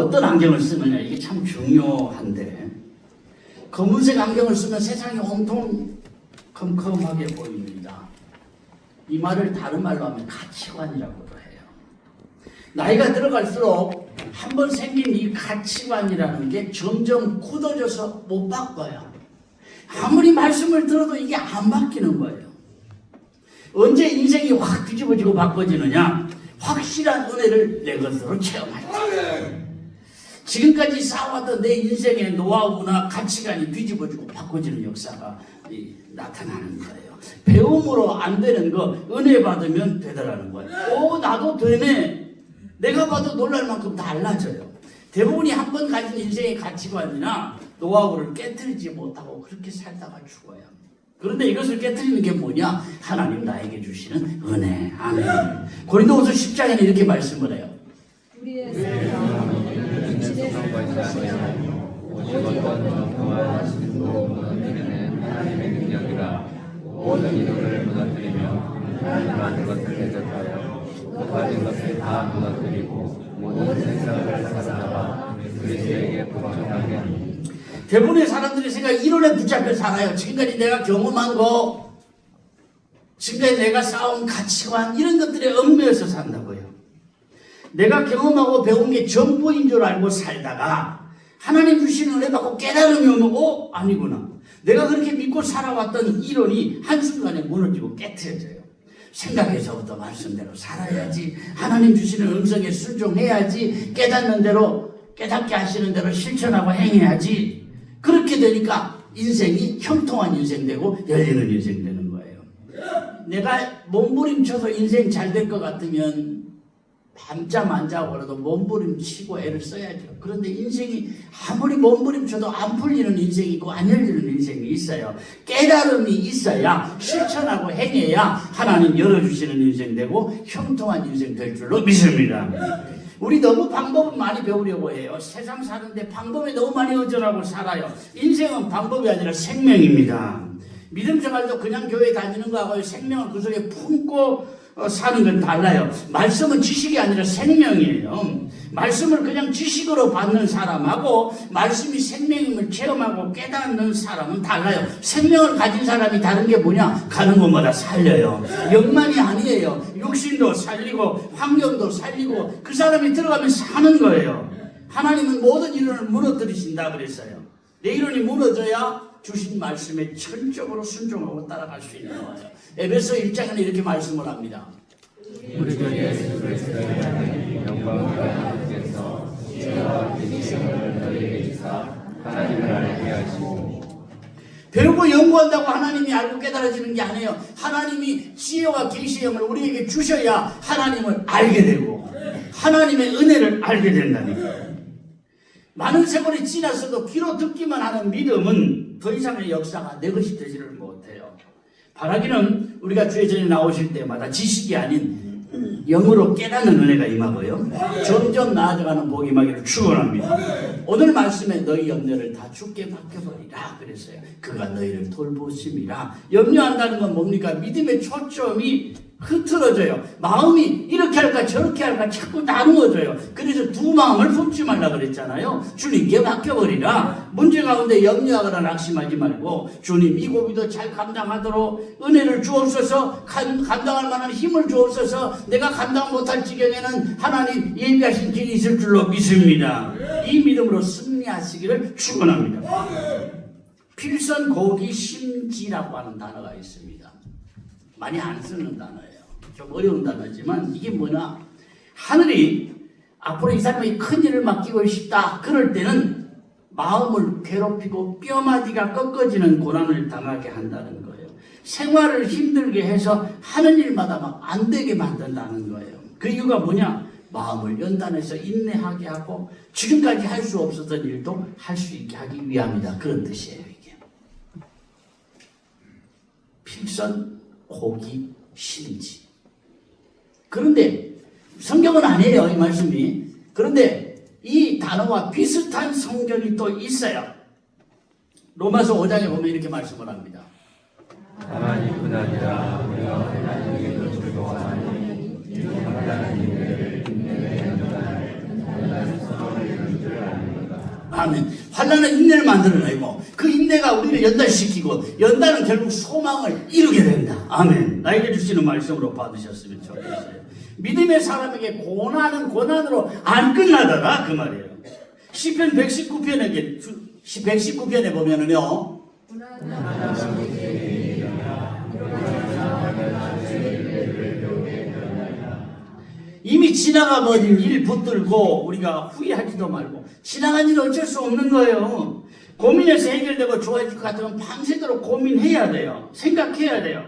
어떤 안경을 쓰느냐 이게 참 중요한데 검은색 안경을 쓰면 세상이 온통 컴컴하게 보입니다. 이 말을 다른 말로 하면 가치관이라고도 해요. 나이가 들어갈수록 한 번 생긴 이 가치관이라는 게 점점 굳어져서 못 바꿔요. 아무리 말씀을 들어도 이게 안 바뀌는 거예요. 언제 인생이 확 뒤집어지고 바꿔지느냐? 확실한 은혜를 내 것으로 체험할 때. 지금까지 쌓아왔던 내 인생의 노하우나 가치관이 뒤집어지고 바꿔지는 역사가 이, 나타나는 거예요. 배움으로 안 되는 거 은혜 받으면 되더라는 거예요. 오 나도 되네. 내가 봐도 놀랄 만큼 달라져요. 대부분이 한 번 가진 인생의 가치관이나 노하우를 깨뜨리지 못하고 그렇게 살다가 죽어요. 그런데 이것을 깨뜨리는 게 뭐냐? 하나님 나에게 주시는 은혜. 아멘. 고린도후서 10장에는 이렇게 말씀을 해요. 우리의 삶은 진의 것이요 오직 어떤 정통한 하시는 무너뜨리는 하나님의 능력이라 모든 이들을 무너뜨리며 하나님 것을 대적하여 높아진 것을 다 무너뜨리고 모든 생각을 사로잡아 그리스도에게 복종하게 합니다. 대부분의 사람들이 생각 이론에 붙잡혀 살아요. 지금까지 내가 경험한 거, 지금까지 내가 쌓은 가치관 이런 것들에 얽매여서 산다고요. 내가 경험하고 배운 게 전부인 줄 알고 살다가 하나님 주시는 은혜 받고 깨달음이 오면 어? 아니구나. 내가 그렇게 믿고 살아왔던 이론이 한순간에 무너지고 깨트려져요. 생각에서부터 말씀대로 살아야지. 하나님 주시는 음성에 순종해야지. 깨닫는 대로 깨닫게 하시는 대로 실천하고 행해야지. 그렇게 되니까 인생이 형통한 인생 되고 열리는 인생 되는 거예요. 내가 몸부림쳐서 인생 잘 될 것 같으면 밤잠 안 자고라도 몸부림치고 애를 써야죠. 그런데 인생이 아무리 몸부림쳐도 안 풀리는 인생이 있고 안 열리는 인생이 있어요. 깨달음이 있어야 실천하고 행해야 하나님 열어주시는 인생 되고 형통한 인생 될 줄로 믿습니다. 우리 너무 방법을 많이 배우려고 해요. 세상 사는데 방법에 너무 많이 의존하고 살아요. 인생은 방법이 아니라 생명입니다. 믿음 생활도 그냥 교회 다니는 거하고 생명을 그 속에 품고 어, 사는 건 달라요. 말씀은 지식이 아니라 생명이에요. 말씀을 그냥 지식으로 받는 사람하고 말씀이 생명임을 체험하고 깨닫는 사람은 달라요. 생명을 가진 사람이 다른 게 뭐냐? 가는 곳마다 살려요. 영만이 아니에요. 육신도 살리고 환경도 살리고 그 사람이 들어가면 사는 거예요. 하나님은 모든 이론을 무너뜨리신다 그랬어요. 내 이론이 무너져야 주신 말씀에 철저하로 순종하고 따라갈 수 있는 거예요. 에베소 1장에는 이렇게 말씀을 합니다. 우리 주 예수 그리스도의 영광을 하나님께서 지혜와 지식을 너희에게 주사 하나님을 알게 하시고 배우고 연구한다고 하나님이 알고 깨달아지는 게 아니에요. 하나님이 지혜와 계시의 영을 우리에게 주셔야 하나님을 알게 되고 하나님의 은혜를 알게 된다니까요. 많은 세월이 지났어도 귀로 듣기만 하는 믿음은 더 이상의 역사가 내 것이 되지를 못해요. 바라기는 우리가 주의 전에 나오실 때마다 지식이 아닌 영으로 깨닫는 은혜가 임하고요. 점점 나아져가는 복이 임하기를 축원합니다. 오늘 말씀에 너희 염려를 다 죽게 맡겨버리라 그랬어요. 그가 너희를 돌보심이라. 염려한다는 건 뭡니까? 믿음의 초점이 흐트러져요. 마음이 이렇게 할까 저렇게 할까 자꾸 나누어져요. 그래서 두 마음을 품지 말라 그랬잖아요. 주님께 맡겨버리라. 문제 가운데 염려하거나 낙심하지 말고 주님 이 고비도 잘 감당하도록 은혜를 주옵소서 감, 감당할 만한 힘을 주옵소서 내가 감당 못할 지경에는 하나님 예비하신 길이 있을 줄로 믿습니다. 이 믿음으로 승리하시기를 축원합니다. 필선 고기 심지라고 하는 단어가 있습니다. 많이 안 쓰는 단어예요. 좀 어려운 단어지만 이게 뭐냐? 하늘이 앞으로 이 사람이 큰 일을 맡기고 싶다. 그럴 때는 마음을 괴롭히고 뼈마디가 꺾어지는 고난을 당하게 한다는 거예요. 생활을 힘들게 해서 하는 일마다 막 안 되게 만든다는 거예요. 그 이유가 뭐냐? 마음을 연단해서 인내하게 하고 지금까지 할 수 없었던 일도 할 수 있게 하기 위함이다. 그런 뜻이에요, 이게. 필선 고기 신지. 그런데 성경은 아니에요, 이 말씀이. 그런데 이 단어와 비슷한 성경이 또 있어요. 로마서 5장에 보면 이렇게 말씀을 합니다. 하나님뿐 아니라 우리가 하나님에게도 즐거워하니 감당한 일을 인내의 연단을 연단 수고를 아멘. 환란은 인내를 만들어내고 그 인내가 우리를 연단시키고 연단은 결국 소망을 이루게 된다. 아멘. 나에게 주시는 말씀으로 받으셨으면 좋겠어요. 믿음의 사람에게 고난은 고난으로 안 끝나더라 그 말이에요. 시편 119편에 119편에 보면은요. 이미 지나가 버린 일 붙들고 우리가 후회하지도 말고 지나간 일 어쩔 수 없는 거예요. 고민해서 해결되고 좋아질 것 같으면 밤새도록 고민해야 돼요. 생각해야 돼요.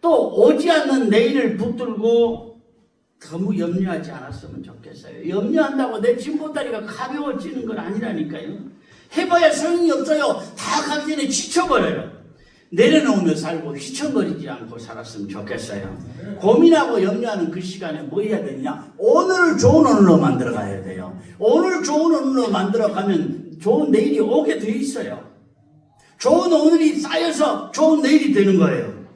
또 오지 않는 내일을 붙들고 너무 염려하지 않았으면 좋겠어요. 염려한다고 내 진보다리가 가벼워지는 건 아니라니까요. 해봐야 소용이 없어요. 다 가기 전에 지쳐버려요. 내려놓으며 살고 휘청거리지 않고 살았으면 좋겠어요. 고민하고 염려하는 그 시간에 뭐 해야 되냐? 오늘을 좋은 오늘로 만들어 가야 돼요. 오늘 좋은 오늘로 만들어 가면 좋은 내일이 오게 돼 있어요. 좋은 오늘이 쌓여서 좋은 내일이 되는 거예요.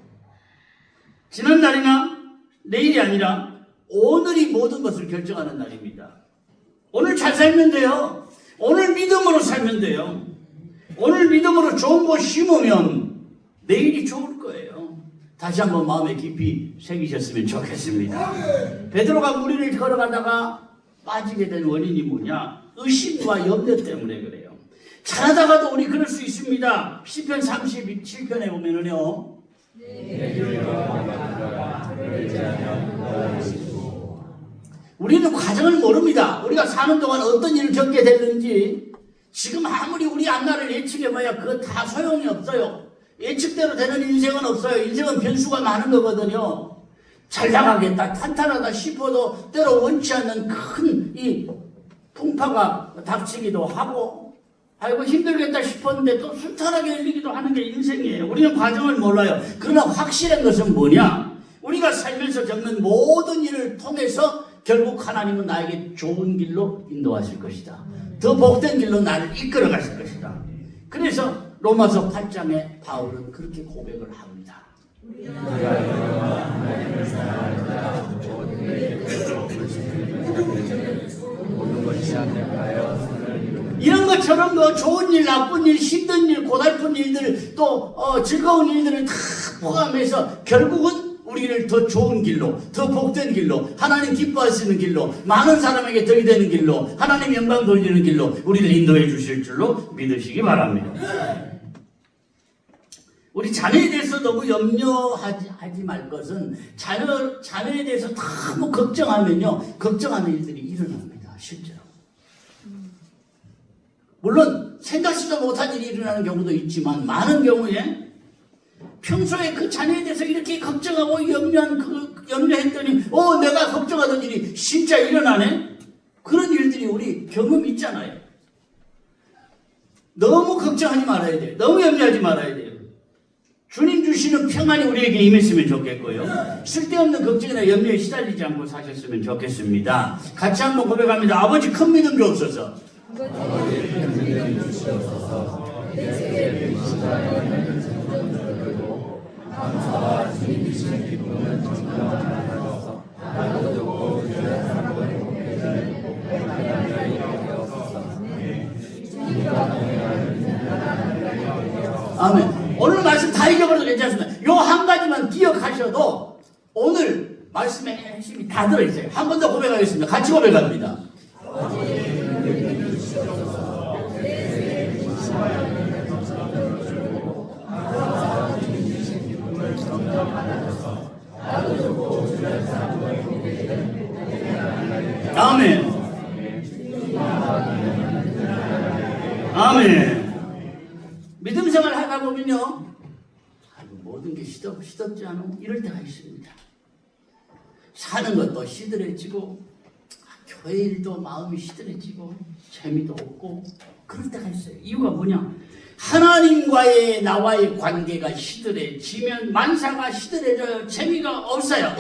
지난 날이나 내일이 아니라 오늘이 모든 것을 결정하는 날입니다. 오늘 잘 살면 돼요. 오늘 믿음으로 살면 돼요. 오늘 믿음으로 좋은 거 심으면 내일이 좋을 거예요. 다시 한번 마음에 깊이 새기셨으면 좋겠습니다. 베드로가 무리를 걸어가다가 빠지게 된 원인이 뭐냐? 의심과 염려 때문에 그래요. 잘하다가도 우리 그럴 수 있습니다. 시편 37편에 보면은요. 우리는 과정을 모릅니다. 우리가 사는 동안 어떤 일을 겪게 됐는지 지금 아무리 우리 앞날을 예측해봐야 그거 다 소용이 없어요. 예측대로 되는 인생은 없어요. 인생은 변수가 많은 거거든요. 잘 나가겠다, 탄탄하다 싶어도 때로 원치 않는 큰 이 풍파가 닥치기도 하고 아이고 힘들겠다 싶었는데 또 순탄하게 열리기도 하는 게 인생이에요. 우리는 과정을 몰라요. 그러나 확실한 것은 뭐냐? 우리가 살면서 겪는 모든 일을 통해서 결국 하나님은 나에게 좋은 길로 인도하실 것이다. 더 복된 길로 나를 이끌어 가실 것이다. 그래서 로마서 8장에 바울은 그렇게 고백을 합니다. 이런 것처럼 뭐 좋은 일, 나쁜 일, 힘든 일, 고달픈 일들, 또 어, 즐거운 일들을 다 포함해서 결국은 우리를 더 좋은 길로, 더 복된 길로, 하나님 기뻐하시는 길로, 많은 사람에게 덕이 되는 길로, 하나님 영광 돌리는 길로 우리를 인도해 주실 줄로 믿으시기 바랍니다. 우리 자녀에 대해서 너무 염려하지 하지 말 것은 자녀 자녀에 대해서 너무 걱정하면요 걱정하는 일들이 일어납니다 실제로. 물론 생각지도 못한 일이 일어나는 경우도 있지만 많은 경우에 평소에 그 자녀에 대해서 이렇게 걱정하고 염려한 그 염려했더니 어 내가 걱정하던 일이 진짜 일어나네 그런 일들이 우리 경험 있잖아요. 너무 걱정하지 말아야 돼요. 너무 염려하지 말아야 돼요. 주님 주시는 평안이 우리에게 임했으면 좋겠고요. 쓸데없는 걱정이나 염려에 시달리지 않고 사셨으면 좋겠습니다. 같이 한번 고백합니다. 아버지 큰 믿음 주옵소서. 아멘. 오늘 말씀 다 잊어버려도 괜찮습니다. 요 한 가지만 기억하셔도 오늘 말씀에 핵심이 다 들어있어요. 한 번 더 고백하겠습니다. 같이 고백합니다. 아멘. 아멘. 믿음 생활 하다 보면요. 모든 게 시덥, 시덥지 않아? 이럴 때가 있습니다. 사는 것도 시들해지고, 아, 교회 일도 마음이 시들해지고, 재미도 없고, 그럴 때가 있어요. 이유가 뭐냐? 하나님과의 나와의 관계가 시들해지면 만사가 시들해져요. 재미가 없어요.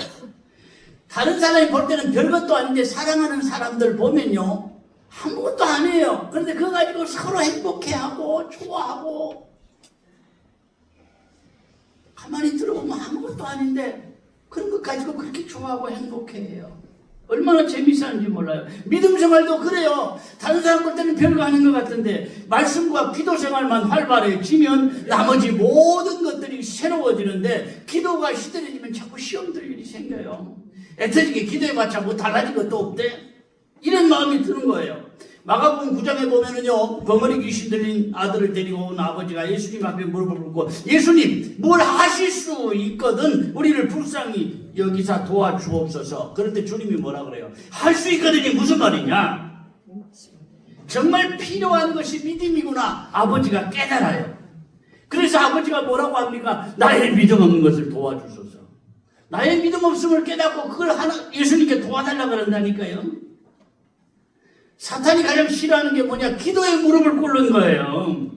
다른 사람이 볼 때는 별것도 아닌데 사랑하는 사람들 보면요. 아무것도 아니에요. 그런데 그거 가지고 서로 행복해하고 좋아하고 가만히 들어보면 아무것도 아닌데 그런 것 가지고 그렇게 좋아하고 행복해해요. 얼마나 재미있었는지 몰라요. 믿음 생활도 그래요. 다른 사람 볼 때는 별거 아닌 것 같은데 말씀과 기도 생활만 활발해지면 나머지 모든 것들이 새로워지는데 기도가 시들해지면 자꾸 시험들 일이 생겨요. 애터지게 기도해봤자 뭐 달라진 것도 없대. 이런 마음이 드는 거예요. 마가복음 9장에 보면은요 벙어리 귀신 들린 아들을 데리고 온 아버지가 예수님 앞에 무릎을 꿇고 예수님 뭘 하실 수 있거든? 우리를 불쌍히 여기사 도와주옵소서. 때 주님이 뭐라 그래요 할 수 있거든이 무슨 말이냐 정말 필요한 것이 믿음이구나. 아버지가 깨달아요. 그래서 아버지가 뭐라고 합니까 나의 믿음 없는 것을 도와주소서 나의 믿음 없음을 깨닫고 그걸 하나 예수님께 도와달라 그런다니까요 사탄이 가장 싫어하는 게 뭐냐? 기도에 무릎을 꿇는 거예요.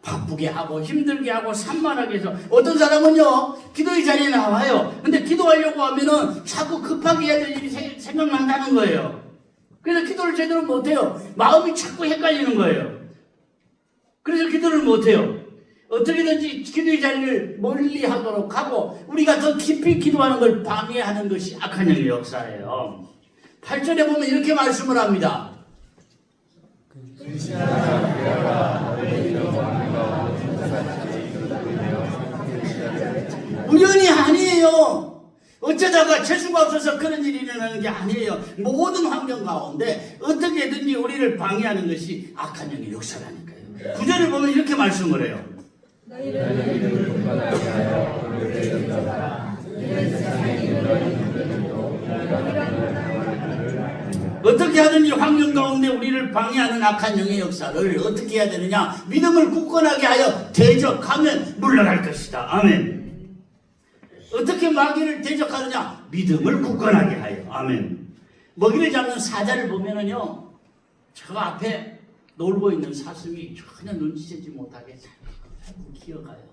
바쁘게 하고 힘들게 하고 산만하게 해서 어떤 사람은요 기도의 자리에 나와요. 근데 기도하려고 하면은 자꾸 급하게 해야 될 일이 생- 생각난다는 거예요. 그래서 기도를 제대로 못해요. 마음이 자꾸 헷갈리는 거예요. 그래서 기도를 못해요. 어떻게든지 기도의 자리를 멀리 하도록 하고 우리가 더 깊이 기도하는 걸 방해하는 것이 악한 영의 역사예요. 8절에 보면 이렇게 말씀을 합니다. 우연이 아니에요. 어쩌다가 재수가 없어서 그런 일이 일어나는 게 아니에요. 모든 환경 가운데 어떻게든지 우리를 방해하는 것이 악한 영의 역사라니까요. 구절을 보면 이렇게 말씀을 해요. 어떻게 하든지 환경 가운데 우리를 방해하는 악한 영의 역사를 어떻게 해야 되느냐? 믿음을 굳건하게 하여 대적하면 물러날 것이다. 아멘. 어떻게 마귀를 대적하느냐? 믿음을 굳건하게 하여. 아멘. 먹이를 잡는 사자를 보면은요, 저 앞에 놀고 있는 사슴이 전혀 눈치채지 못하게 살금 기어가요.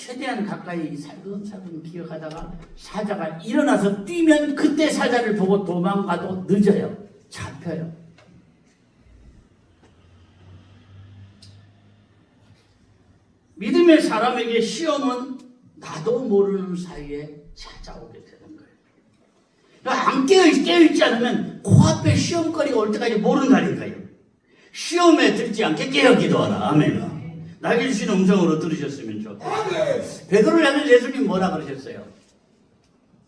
최대한 가까이 살금살금 기어가다가 사자가 일어나서 뛰면 그때 사자를 보고 도망가도 늦어요. 잡혀요. 믿음의 사람에게 시험은 나도 모르는 사이에 찾아오게 되는 거예요. 안 깨어, 깨어있지 않으면 코앞에 시험거리가 올 때까지 모른다니까요. 시험에 들지 않게 깨어 기도하라. 아멘. 나에게 주신 음성으로 들으셨으면 좋겠어요. 베드로를 향해 예수님 뭐라 그러셨어요?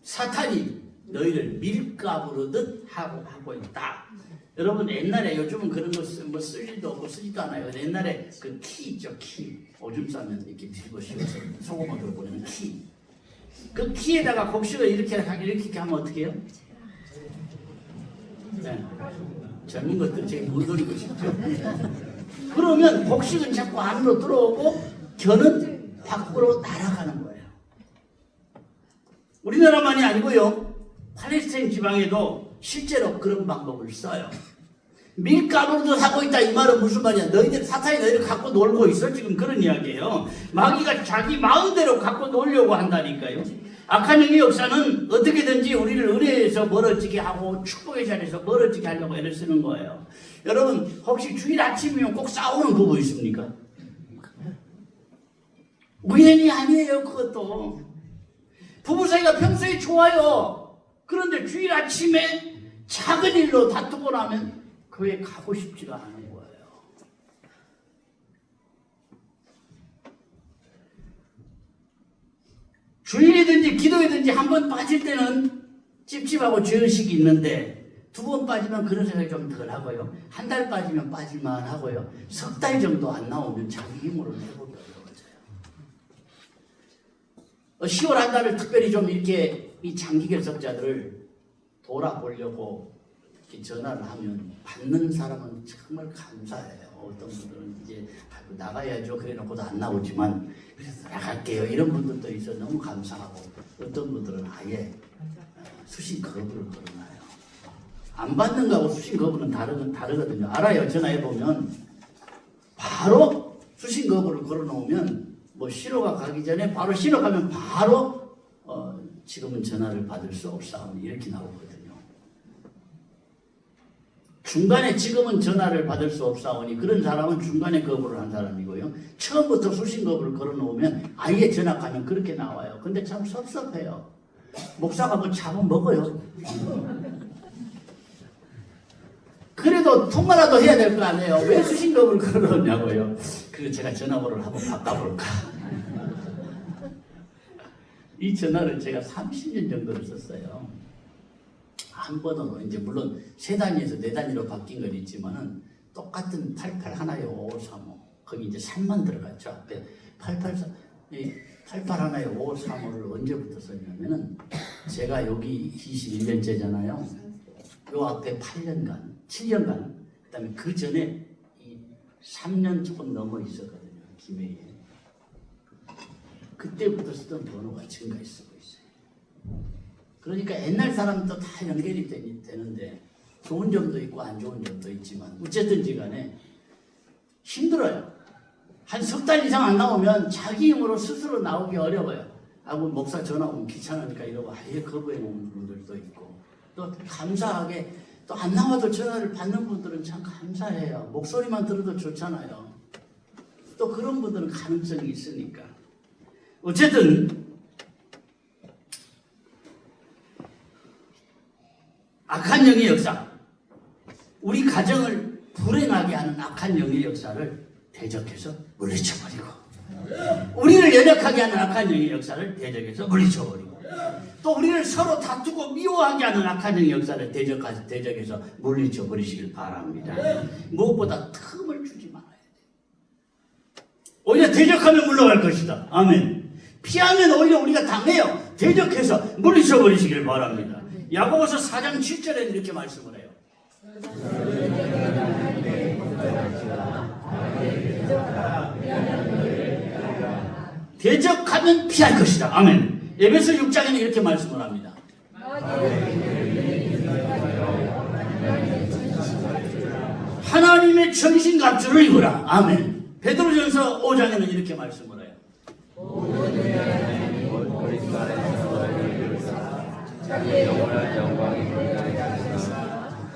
사탄이 너희를 밀가부르듯 하고 하고 있다. 여러분 옛날에 요즘은 그런 거뭐쓸 일도 없고 쓰지도 않아요. 옛날에 그 키 있죠 키 오줌 싸면 이렇게 들고 씌워서 소금으로 보내는 키. 그 키에다가 곡식을 이렇게 하기 이렇게 하면 어떻게 해요? 네. 젊은 것들 못 노리고 싶죠. 그러면 곡식은 자꾸 안으로 들어오고 겨는 밖으로 날아가는 거예요. 우리나라만이 아니고요. 팔레스타인 지방에도 실제로 그런 방법을 써요. 밀가루도 사고 있다 이 말은 무슨 말이야? 너희들 사탄이 너희를 갖고 놀고 있어 지금 그런 이야기예요. 마귀가 자기 마음대로 갖고 놀려고 한다니까요. 악한 영의 역사는 어떻게든지 우리를 은혜에서 멀어지게 하고 축복의 자리에서 멀어지게 하려고 애를 쓰는 거예요. 여러분 혹시 주일 아침이면 꼭 싸우는 부부 있습니까? 우연이 아니에요 그것도. 부부 사이가 평소에 좋아요. 그런데 주일 아침에 작은 일로 다투고 나면 교회 가고 싶지가 거예요. 주일이든지 기도이든지 한 번 빠질 때는 찝찝하고 죄의식이 있는데 두 번 빠지면 그런 생각이 좀 덜 하고요. 한 달 빠지면 빠질만 하고요. 석 달 정도 안 나오면 자기 힘으로 해보기 어려워져요. 어, 10월 한 달을 특별히 좀 이렇게 이 장기 결석자들을 돌아보려고 전화를 하면 받는 사람은 정말 감사해요. 어떤 분들은 이제 나가야죠. 그래 놓고도 안 나오지만 그래서 나갈게요. 이런 분들도 있어 너무 감사하고 어떤 분들은 아예 어, 수신 거부를 걸어놔요. 안 받는 거하고 수신 거부는 다르, 다르거든요. 알아요. 전화해 보면 바로 수신 거부를 걸어놓으면 뭐 신호가 가기 전에 바로 신호 가면 바로 어, 지금은 전화를 받을 수 없사오니 이렇게 나오거든요. 중간에 지금은 전화를 받을 수 없사오니 그런 사람은 중간에 거부를 한 사람이고요. 처음부터 수신 거부를 걸어놓으면 아예 전화 가면 그렇게 나와요. 근데 참 섭섭해요. 목사가 뭐 잡아 먹어요. 그래도 통화라도 해야 될 거 아니에요. 왜 수신금을 걸어놓냐고요. 그래서 제가 전화번호를 한번 바꿔볼까. 이 전화를 제가 30년 정도를 썼어요. 한 번으로 이제 물론 세 단위에서 네 단위로 바뀐 건 있지만은 똑같은 88 하나에 5535 거기 이제 3만 들어갔죠. 앞에 883 88 하나에 5535를 언제부터 썼냐면은 제가 여기 21년째잖아요. 요 앞에 8년간 7년간. 그다음에 그 전에 이 3년 조금 넘어 있었거든요 김해에. 그때부터 쓰던 번호가 증가해 쓰고 있어요. 그러니까 옛날 사람도 다 연결이 되는데 좋은 점도 있고 안 좋은 점도 있지만 어쨌든지 간에 힘들어요. 한 석 달 이상 안 나오면 자기 힘으로 스스로 나오기 어려워요. 아, 뭐 목사 전화 오면 귀찮으니까 이러고 아예 거부해 놓은 분들도 있고 또 감사하게 또 안 나와도 전화를 받는 분들은 참 감사해요. 목소리만 들어도 좋잖아요. 또 그런 분들은 가능성이 있으니까. 어쨌든 악한 영의 역사, 우리 가정을 불행하게 하는 악한 영의 역사를 대적해서 물리쳐버리고, 우리를 연약하게 하는 악한 영의 역사를 대적해서 물리쳐버리고, 또 우리를 서로 다투고 미워하게 하는 악한 영의 역사를 대적, 대적해서 물리쳐버리시길 바랍니다. 무엇보다 틈을 주지 말아야 돼요. 오히려 대적하면 물러갈 것이다. 아멘. 피하면 오히려 우리가 당해요. 대적해서 물리쳐버리시길 바랍니다. 야고보서 4장 7절에 이렇게 말씀을 해요. 대적하면 피할 것이다. 아멘. 에베소 6장에는 이렇게 말씀을 합니다. 하나님의 전신갑주를 입으라. 아멘. 베드로전서 5장에는 이렇게 말씀을 해요. 영원한 영광이 너희에게 하시며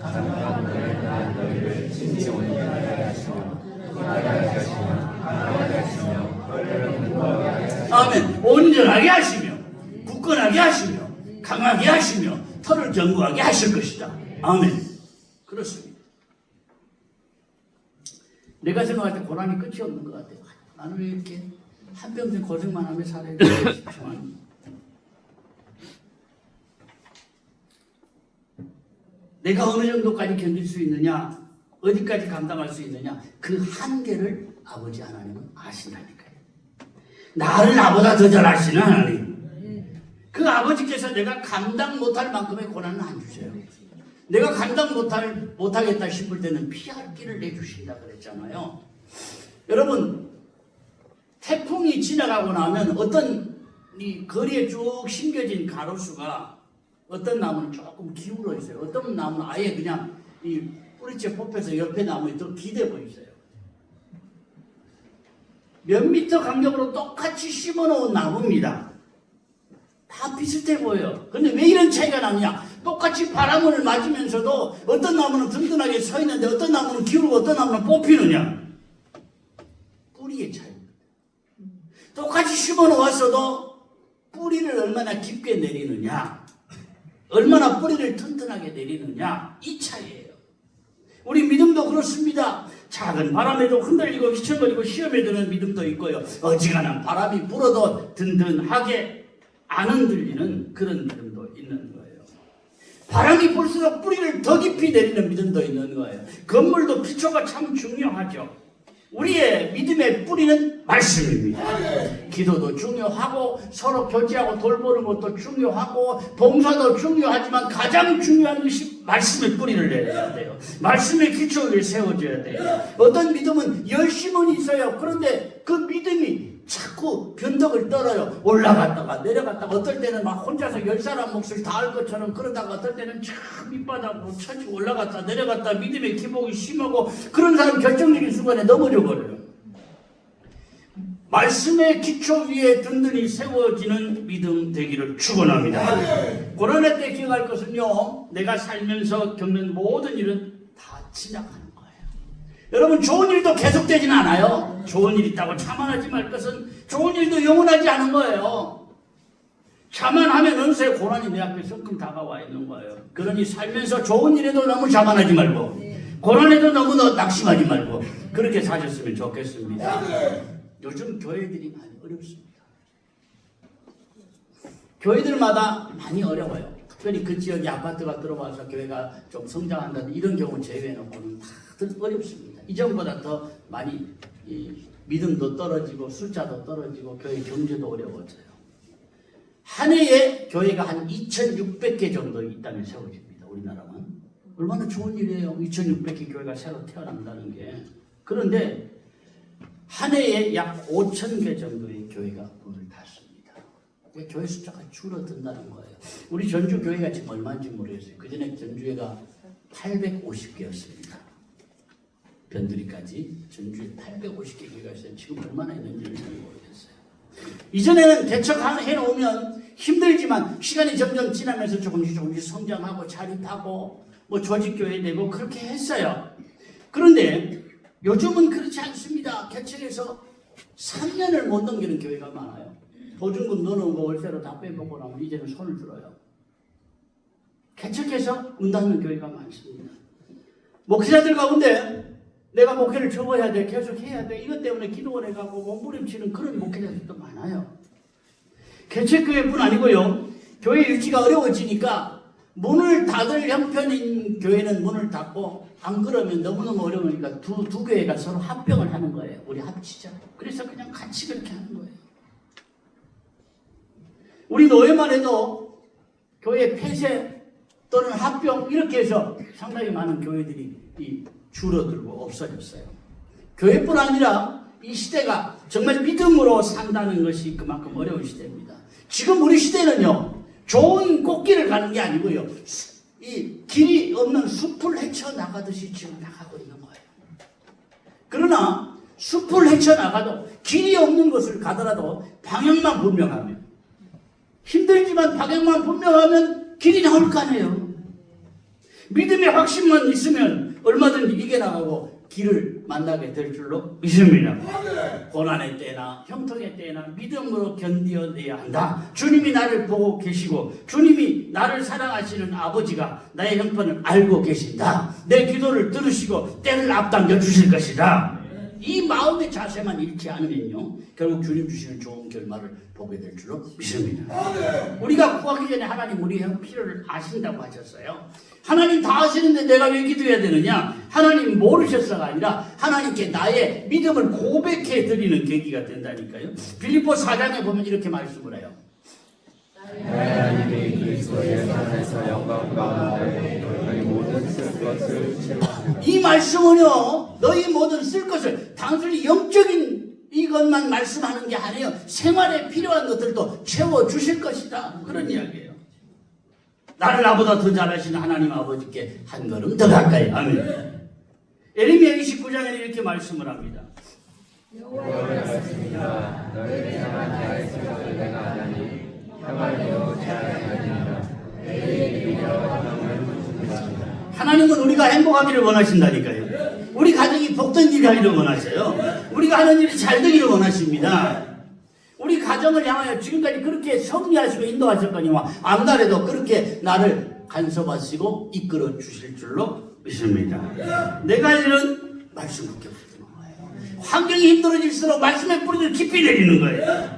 잠깐 너희를 다 너희를 친히 온전하게 하시며 강하게 하시며 강하게 하시며 너희를 공부하게 하시며 아멘. 온전하게 하시며 굳건하게 하시며 강하게 하시며 털을 견고하게 하실 것이다. 아멘. 그렇습니다. 내가 생각할 때 고난이 끝이 없는 것 같아요. 나는 왜 이렇게 한평생 고생만 하며 살아야 싶지만 내가 어느 정도까지 견딜 수 있느냐, 어디까지 감당할 수 있느냐, 그 한계를 아버지 하나님은 아신다니까요. 나를 나보다 더 잘 아시는 하나님. 그 아버지께서 내가 감당 못할 만큼의 고난은 안 주세요. 내가 감당 못할, 못하겠다 싶을 때는 피할 길을 내주신다 그랬잖아요. 여러분, 태풍이 지나가고 나면 어떤 이 거리에 쭉 심겨진 가로수가 어떤 나무는 조금 기울어 있어요. 어떤 나무는 아예 그냥 이 뿌리째 뽑혀서 옆에 나무에 더 기대 보이세요. 몇 미터 간격으로 똑같이 심어 놓은 나무입니다. 다 비슷해 보여요. 근데 왜 이런 차이가 나느냐? 똑같이 바람을 맞으면서도 어떤 나무는 든든하게 서 있는데 어떤 나무는 기울고 어떤 나무는 뽑히느냐? 뿌리의 차이입니다. 똑같이 심어 놓았어도 뿌리를 얼마나 깊게 내리느냐? 얼마나 뿌리를 튼튼하게 내리느냐? 이 차이예요. 우리 믿음도 그렇습니다. 작은 바람에도 흔들리고 휘청거리고 시험에 드는 믿음도 있고요. 어지간한 바람이 불어도 든든하게 안 흔들리는 그런 믿음도 있는 거예요. 바람이 불수록 뿌리를 더 깊이 내리는 믿음도 있는 거예요. 건물도 기초가 참 중요하죠. 우리의 믿음의 뿌리는 말씀입니다. 기도도 중요하고 서로 교제하고 돌보는 것도 중요하고 봉사도 중요하지만 가장 중요한 것이 말씀의 뿌리를 내려야 돼요. 말씀의 기초 위에 세워져야 돼요. 어떤 믿음은 열심은 있어요. 그런데 그 믿음이 자꾸 변덕을 떨어요. 올라갔다가 내려갔다가 어떨 때는 막 혼자서 열 사람 몫을 다 할 것처럼 그러다가 어떨 때는 참 밑바닥으로 쳐지고 올라갔다 내려갔다 믿음의 기복이 심하고 그런 사람 결정적인 순간에 넘어져 버려요. 말씀의 기초 위에 든든히 세워지는 믿음 되기를 축원합니다. 고난의 때 기억할 것은요. 내가 살면서 겪는 모든 일은 다 거예요. 여러분 좋은 일도 계속되지는 않아요. 좋은 일 있다고 자만하지 말 것은 좋은 일도 영원하지 않은 거예요. 자만하면 은세 고난이 내 앞에 성큼 다가와 있는 거예요. 그러니 살면서 좋은 일에도 너무 자만하지 말고 고난에도 너무 너 낙심하지 말고 그렇게 사셨으면 좋겠습니다. 요즘 교회들이 많이 어렵습니다. 교회들마다 많이 어려워요. 특별히 그 지역에 아파트가 들어와서 교회가 좀 성장한다는 이런 경우 제외해놓고는 다들 어렵습니다. 이전보다 더 많이 이 믿음도 떨어지고 숫자도 떨어지고 교회 경제도 어려워져요. 한 해에 교회가 한 2,600개 정도 이 땅에 세워집니다. 우리나라만. 얼마나 좋은 일이에요. 2,600개 교회가 새로 태어난다는 게. 그런데 한 해에 약 5,000개 정도의 교회가 문을 닫습니다. 왜 교회 숫자가 줄어든다는 거예요. 우리 전주 교회가 지금 얼마인지 모르겠어요. 그 전에 전주회가 850개였습니다. 변두리까지 전주에 850개 교회가 있어요. 지금 얼마나 있는지를 잘 모르겠어요. 이전에는 개척해 놓으면 힘들지만 시간이 점점 지나면서 조금씩 조금씩 성장하고 자립하고 뭐 조직교회 되고 그렇게 했어요. 그런데 요즘은 그렇지 않습니다. 개척해서 3년을 못 넘기는 교회가 많아요. 보증금 넣어놓은 거 월세로 다 빼먹고 나면 이제는 손을 들어요. 개척해서 문 닫는 교회가 많습니다. 목회자들 가운데 내가 목회를 접어야 돼, 계속 해야 돼. 이것 때문에 기도원에 가고 몸부림치는 그런 목회자들도 많아요. 개척교회뿐 아니고요. 교회 유지가 어려워지니까 문을 닫을 형편인 교회는 문을 닫고 안 그러면 너무너무 어려우니까 두, 두 교회가 서로 합병을 하는 거예요. 우리 합치자. 그래서 그냥 같이 그렇게 하는 거예요. 우리 노예만 해도 교회 폐쇄 또는 합병 이렇게 해서 상당히 많은 교회들이 이 줄어들고 없어졌어요. 교회뿐 아니라 이 시대가 정말 믿음으로 산다는 것이 그만큼 어려운 시대입니다. 지금 우리 시대는요, 좋은 꽃길을 가는 게 아니고요, 수- 이 길이 없는 숲을 헤쳐 나가듯이 지금 나가고 있는 거예요. 그러나 숲을 헤쳐 나가도 길이 없는 곳을 가더라도 방향만 분명하면 힘들지만 방향만 분명하면 길이 나올 거 아니에요. 믿음의 확신만 있으면 얼마든지 이겨나가고 길을 만나게 될 줄로 믿습니다. 고난의 때나 형통의 때나 믿음으로 견디어내야 한다. 주님이 나를 보고 계시고 주님이 나를 사랑하시는 아버지가 나의 형편을 알고 계신다. 내 기도를 들으시고 때를 앞당겨 주실 것이다. 이 마음의 자세만 잃지 않으면요. 결국 주님 주시는 좋은 결말을 보게 될 줄로 믿습니다. 우리가 구하기 전에 하나님 우리 형 필요를 아신다고 하셨어요. 하나님 다 아시는데 내가 왜 기도해야 되느냐? 하나님 모르셨어가 아니라 하나님께 나의 믿음을 고백해 드리는 계기가 된다니까요. 빌립보 4장에 보면 이렇게 말씀을 해요. 하나님이 그리스도 예수 안에서 영광 가운데 너희 모든 쓸 것을 이 말씀은요, 너희 모든 쓸 것을 단순히 영적인 이것만 말씀하는 게 아니에요. 생활에 필요한 것들도 채워주실 것이다. 그런 이야기예요. 나를 나보다 더 잘하시는 하나님 아버지께 한 걸음 더 가까이. 아멘. 에레미야 29장에 이렇게 말씀을 합니다. 하나님은 우리가 행복하기를 원하신다니까요. 우리 가정이 복된 일이 하기를 원하세요. 우리가 하는 일이 잘 되기를 원하십니다. 우리 가정을 향하여 지금까지 그렇게 섭리하시고 인도하셨거니와 앞날에도 그렇게 나를 간섭하시고 이끌어 주실 줄로 믿습니다. 내가 이런 말씀 붙게 붙드는 거예요. 환경이 힘들어질수록 말씀의 뿌리를 깊이 내리는 거예요.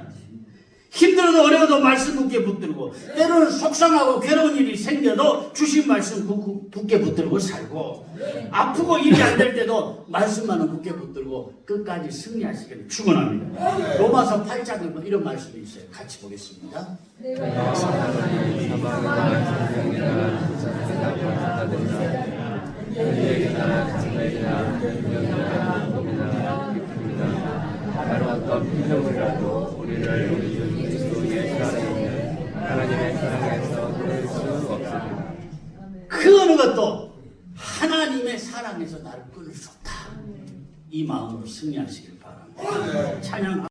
힘들어도 어려워도 말씀 굳게 붙들고 때로는 속상하고 괴로운 일이 생겨도 주신 말씀 굳- 굳게 붙들고 살고 아프고 일이 안 될 때도 말씀만은 굳게 붙들고 끝까지 승리하시기를 축원합니다. 로마서 8장에 보면 이런 말씀이 있어요. 같이 보겠습니다. 다른 어떤 필요물이라도 우리를 우리 주 그리스도 예수 안에 있는 하나님의 사랑에서 끊을 수 없습니다. 그 어느 것도 하나님의 사랑에서 나를 끊을 수 없다. 이 마음으로 승리하시길 바랍니다. 찬양